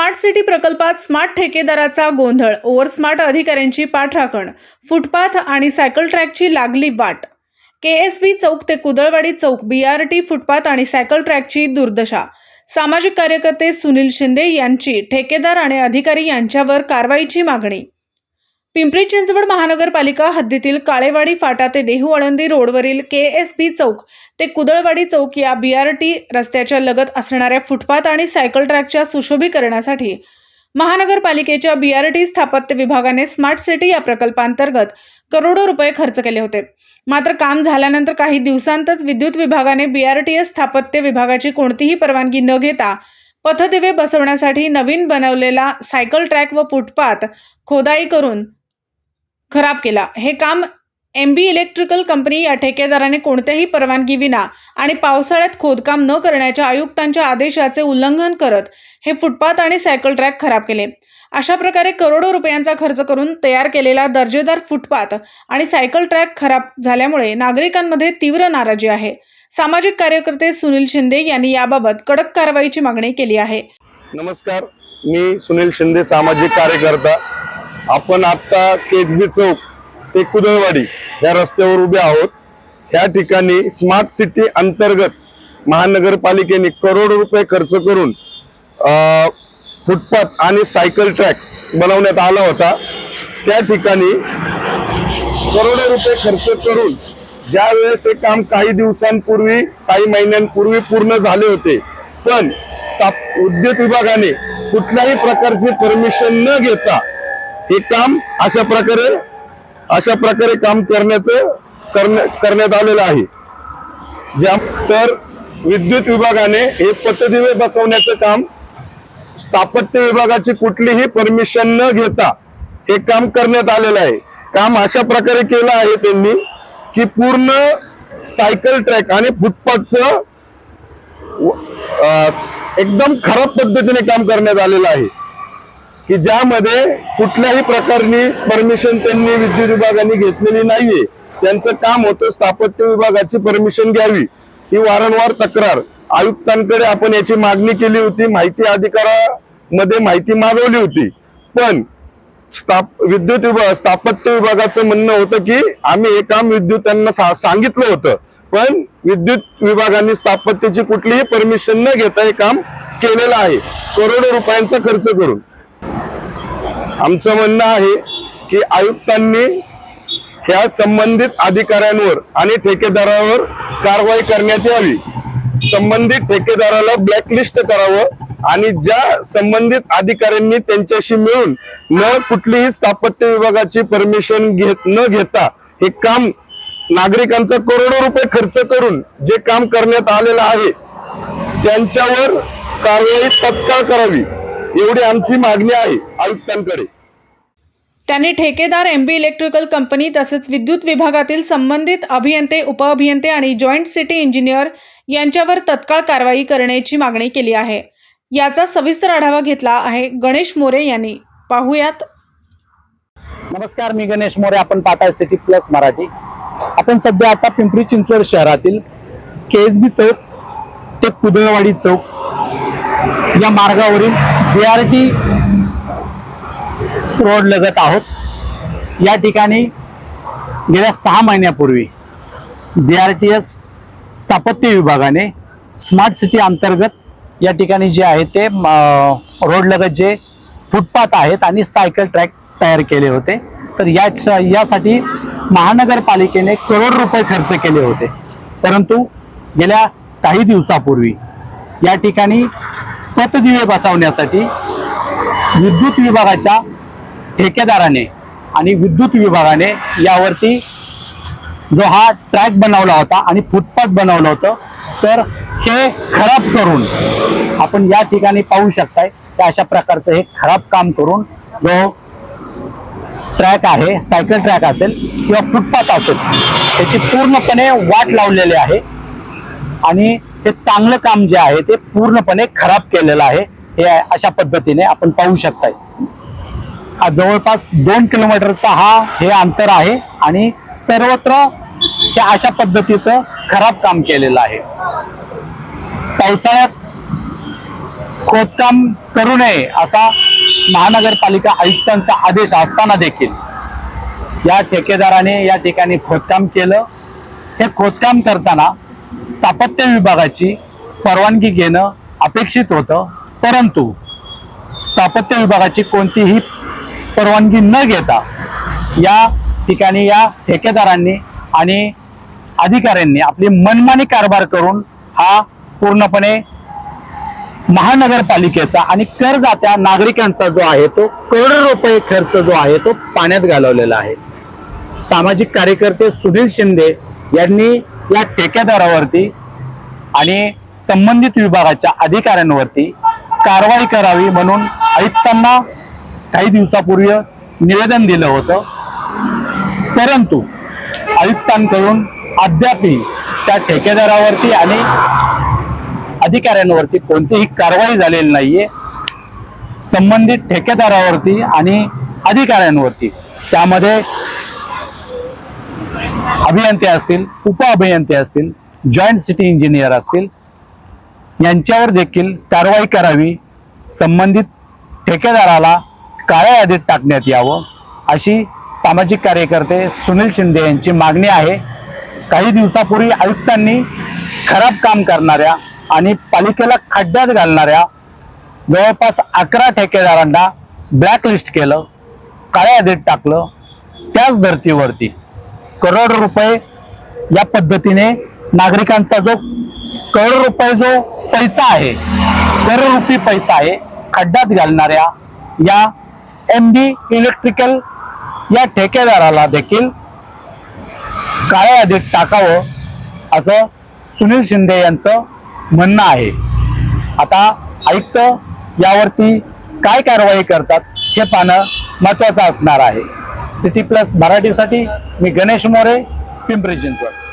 Smart city प्रकल्पात smart ठेकेदाराचा गोंधळ ओव्हर स्मार्ट अधिकाऱ्यांची पाठराखण फुटपाथ आणि सायकल ट्रॅकची लागली वाट. के एस बी चौक ते कुदळवाडी चौक बी आर टी फुटपाथ आणि सायकल ट्रॅकची दुर्दशा. सामाजिक कार्यकर्ते सुनील शिंदे यांची ठेकेदार आणि अधिकारी यांच्यावर कारवाईची मागणी. पिंपरी चिंचवड महानगरपालिका हद्दीतील काळेवाडी फाटा ते देहू आळंदी रोडवरील के एस पी चौक ते कुदळवाडी चौक या बी आर टी रस्त्याच्या लगत असणाऱ्या फुटपाथ आणि सायकल ट्रॅकच्या सुशोभीकरणासाठी महानगरपालिकेच्या बी आर टी स्थापत्य विभागाने स्मार्ट सिटी या प्रकल्पांतर्गत करोडो रुपये खर्च केले होते. मात्र काम झाल्यानंतर काही दिवसांतच विद्युत विभागाने बी आर टी एस स्थापत्य विभागाची कोणतीही परवानगी न घेता पथदिवे बसवण्यासाठी नवीन बनवलेला सायकल ट्रॅक व फुटपाथ खोदाई करून खराब केला. हे काम एम बी इलेक्ट्रिकल कंपनी या ठेकेदाराने कोणत्याही परवानगी विना आणि पावसाळ्यात खोदकाम न करण्याच्या आयुक्तांच्या आदेशाचे उल्लंघन करत हे फुटपाथ आणि सायकल ट्रॅक खराब केले. अशा प्रकारे करोडो रुपयांचा खर्च करून तयार केलेला दर्जेदार फुटपाथ आणि सायकल ट्रॅक खराब झाल्यामुळे नागरिकांमध्ये तीव्र नाराजी आहे. सामाजिक कार्यकर्ते सुनील शिंदे यांनी याबाबत कडक कारवाईची मागणी केली आहे. नमस्कार. मी सुनील शिंदे सामाजिक कार्यकर्ता. आपण आता केजबी चौक ते कुदळवाडी या रस्त्यावर उभे आहोत. या ठिकाणी स्मार्ट सिटी अंतर्गत महानगरपालिकेने करोड रुपये खर्च करून फुटपाथ आणि सायकल ट्रॅक बनवण्यात आला होता. त्या ठिकाणी करोडो रुपये खर्च करून ज्या वेळेस हे काम काही दिवसांपूर्वी काही महिन्यांपूर्वी पूर्ण झाले होते. पण स्थाप- उद्योग विभागाने कुठल्याही प्रकारची परमिशन न घेता हे काम अशा प्रकारे अशा प्रकारे काम करण्याचं करण्या- करण्यात आलेलं आहे. ज्या तर विद्युत विभागाने हे पथदिवे बसवण्याचं काम स्थापत्य विभागाची कुठलीही परमिशन न घेता हे काम करण्यात आलेलं आहे. काम अशा प्रकारे केलं आहे त्यांनी की पूर्ण सायकल ट्रॅक आणि फुटपाथचं एकदम खराब पद्धतीने काम करण्यात आलेलं आहे. की ज्यामध्ये कुठल्याही प्रकारची परमिशन त्यांनी विद्युत विभागाने घेतलेली नाहीये. त्यांचं काम होतं स्थापत्य विभागाची परमिशन घ्यावी. ही वारंवार तक्रार. आयुक्तांकडे आपण याची मागणी केली होती माहिती अधिकारामध्ये माहिती मागवली होती. पण स्थाप विद्युत विभाग स्थापत्य विभागाचं म्हणणं होतं की आम्ही हे काम विद्युतांना सा- सांगितलं होतं. पण विद्युत विभागाने स्थापत्याची कुठलीही परमिशन न घेता हे काम केलेलं आहे. करोडो रुपयांचा खर्च करून. आमचं म्हणणं आहे की आयुक्तांनी ह्या संबंधित अधिकाऱ्यांवर आणि ठेकेदारावर कारवाई करण्यात यावी. संबंधित ठेकेदाराला ब्लॅकलिस्ट करावं आणि ज्या संबंधित अधिकाऱ्यांनी त्यांच्याशी मिळून न कुठलीही स्थापत्य विभागाची परमिशन घेत न घेता हे काम नागरिकांचा करोडो रुपये खर्च करून जे काम करण्यात आलेलं आहे त्यांच्यावर कारवाई तत्काळ करावी. एवढी आमची मागणी आहे आयुक्तांकडे. त्यांनी ठेकेदार एम बी इलेक्ट्रिकल कंपनी तसेच विद्युत विभागातील संबंधित अभियंते उपअभियंते आणि जॉईंट सिटी इंजिनियर यांच्यावर तत्काळ कारवाई करण्याची मागणी केली आहे. याचा सविस्तर आढावा घेतला आहे गणेश मोरे यांनी. पाहुयात. नमस्कार मी गणेश मोरे आपण टाटा सिटी प्लस मराठी. आपण सध्या आता पिंपरी चिंचवड शहरातील के एस बी चौक ते कुदळवाडी चौक या मार्गावरील बी आर टी रोड लगत आहोत. या ठिकाणी गेल्या सहा महिन्यापूर्वी बी आर टी एस स्थापत्य विभागाने स्मार्ट सिटी अंतर्गत या ठिकाणी जे आहे ते रोड लगत जे फुटपाथ आहेत आणि सायकल ट्रॅक तयार केले होते. तर या यासाठी महानगरपालिकेने करोड रुपये खर्च केले होते. परंतु गेल्या काही दिवसापूर्वी या ठिकाणी पतदिवे बसवण्यासाठी विद्युत विभागाच्या ठेकेदाराने आणि विद्युत विभागाने यावरती जो हा ट्रॅक बनवला होता आणि फुटपाथ बनवलं होतं तर हे खराब करून आपण या ठिकाणी पाहू शकताय त्या अशा प्रकारचं हे खराब काम करून जो ट्रॅक आहे सायकल ट्रॅक असेल किंवा फुटपाथ असेल त्याची पूर्णपणे वाट लावलेली आहे. आणि हे चांगलं काम जे आहे ते पूर्णपणे खराब केलेलं आहे. हे अशा पद्धतीने आपण पाहू शकताय. हा जवळपास दोन किलोमीटरचा हा हे अंतर आहे आणि सर्वत्र त्या अशा पद्धतीचं खराब काम केलेलं आहे. पावसाळ्यात खोदकाम करू नये असा महानगरपालिका आयुक्तांचा आदेश असताना देखील या ठेकेदाराने या ठिकाणी खोदकाम केलं. हे खोदकाम करताना स्थापत्य विभागाची परवानगी घेणं अपेक्षित होतं. परंतु स्थापत्य विभागाची कोणतीही परवानगी न घेता या ठिकाणी या ठेकेदारांनी आणि अधिकाऱ्यांनी आपली मनमानी कारभार करून हा पूर्णपणे महानगरपालिकेचा आणि करदात्या नागरिकांचा जो आहे तो करोडो रुपये खर्च जो आहे तो पाण्यात घालवलेला आहे. सामाजिक कार्यकर्ते सुनील शिंदे यांनी या ठेकेदारावरती आणि संबंधित विभागाच्या अधिकाऱ्यांवरती कारवाई करावी म्हणून आयुक्तांना काही दिवसापूर्वी निवेदन दिलं होतं. परंतु आयुक्तांकडून अद्यापही त्या ठेकेदारावरती आणि अधिकाऱ्यांवरती कोणतीही कारवाई झालेली नाहीये. संबंधित ठेकेदारावरती आणि अधिकाऱ्यांवरती त्यामध्ये अभियंते असतील उप अभियंते असतील जॉईंट सिटी इंजिनियर असतील यांच्यावर देखील कारवाई करावी संबंधित ठेकेदाराला काळ्या यादीत टाकण्यात यावं अशी सामाजिक कार्यकर्ते सुनील शिंदे यांची मागणी आहे. काही दिवसापूर्वी आयुक्तांनी खराब काम करणाऱ्या आणि पालिकेला खड्ड्यात घालणाऱ्या जवळपास अकरा ठेकेदारांना ब्लॅकलिस्ट केलं काळ्या यादीत टाकलं त्याच धर्तीवरती करोड रुपये या पद्धतीने नागरिकांचा जो करोड रुपये जो पैसा आहे करोडरुपी पैसा आहे खड्ड्यात घालणाऱ्या या एम बी इलेक्ट्रिकल या ठेकेदाराला देखील काळ्या यादीत टाकावं असं सुनील शिंदे यांचं म्हणणं आहे. आता आयुक्त यावरती काय कारवाई करतात हे पाहणं महत्वाचं असणार आहे. सिटी प्लस मराठीसाठी मी गणेश मोरे पिंपरी चिंचवड.